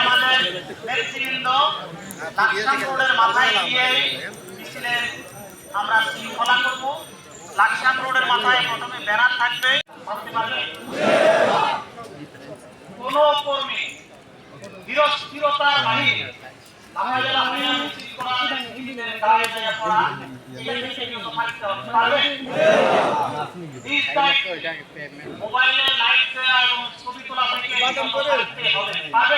আমাদের নেতৃবৃন্দ লাকসাম রোডের মাথায় গিয়ে মিছিলে আমরা শৃঙ্খলা করব। লাকসাম রোডের মাথায় প্রথমে ব্যানার থাকবে। মোবাইলে লাইট দেওয়া এবং ছবি তোলা থেকে বিরত থাকতে হবে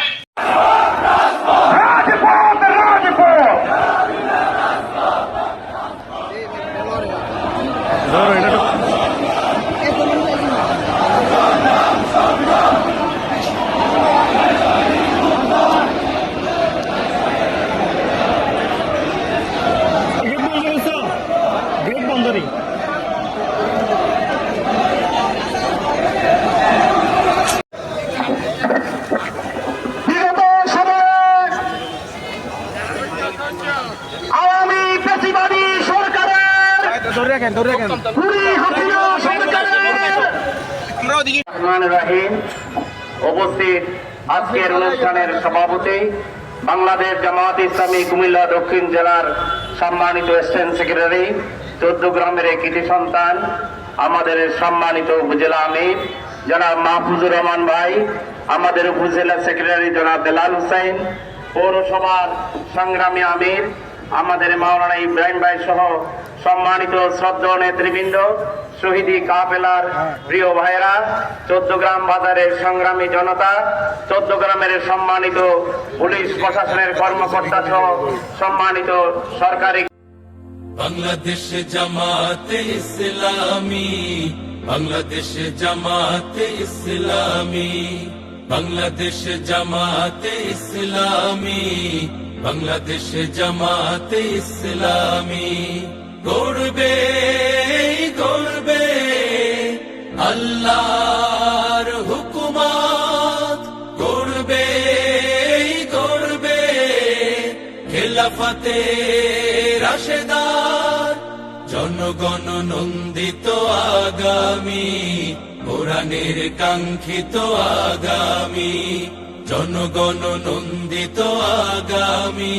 রাখেন, ধরে রাখেন। আজকের অনুষ্ঠানের সভাপতি, বাংলাদেশ জামাত ইসলামী কুমিল্লা দক্ষিণ জেলার সম্মানিত স্টেট সেক্রেটারি চোদ্দ গ্রামের কৃতি সন্তান, আমাদের সম্মানিত উপজেলা আমির, জনাব মাহফুজুর রহমান ভাই, আমাদের উপজেলা সেক্রেটারি জনাব বেলাল হুসাইন পৌরসভার সংগ্রামী আমির, আমাদের মাওলানা ইব্রাহিম ভাই সহ সম্মানিত শ্রদ্ধা নেতৃবৃন্দ, শহীদি কাফেলার প্রিয় ভাইরা চোদ্দ গ্রাম বাজারের সংগ্রামী জনতা, চোদ্দ গ্রামের সম্মানিত পুলিশ প্রশাসনের কর্মকর্তা সহ সম্মানিত সরকারি বাংলাদেশ জামাতে ইসলামী, বাংলাদেশ জামাতে ইসলামী, বাংলাদেশ জামাতে ইসলামী, বাংলাদেশ জামাতে ইসলামী। গড়বে গড়বে। আল্লাহর হুকুমাত গড়বে গড়বে। খেলাফতে রাশেদার জনগণ নন্দিত আগামী, কোরআনের কাঙ্ক্ষিত আগামী। জনগণ নন্দিত আগামী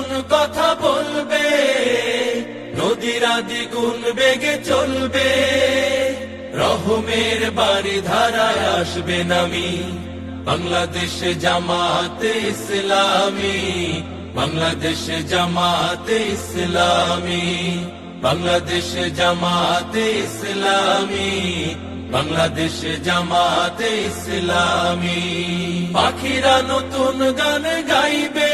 কথা বলবে, নদীরা দ্বিগুণ বেগে চলবে, রহমের বাড়ি ধারায় আসবে নামি, বাংলাদেশ জামাতে ইসলামী, বাংলাদেশ জামাতে ইসলামী, বাংলাদেশ জামাতে ইসলামী, বাংলাদেশ জামাতে ইসলামী। পাখিরা নতুন গান গাইবে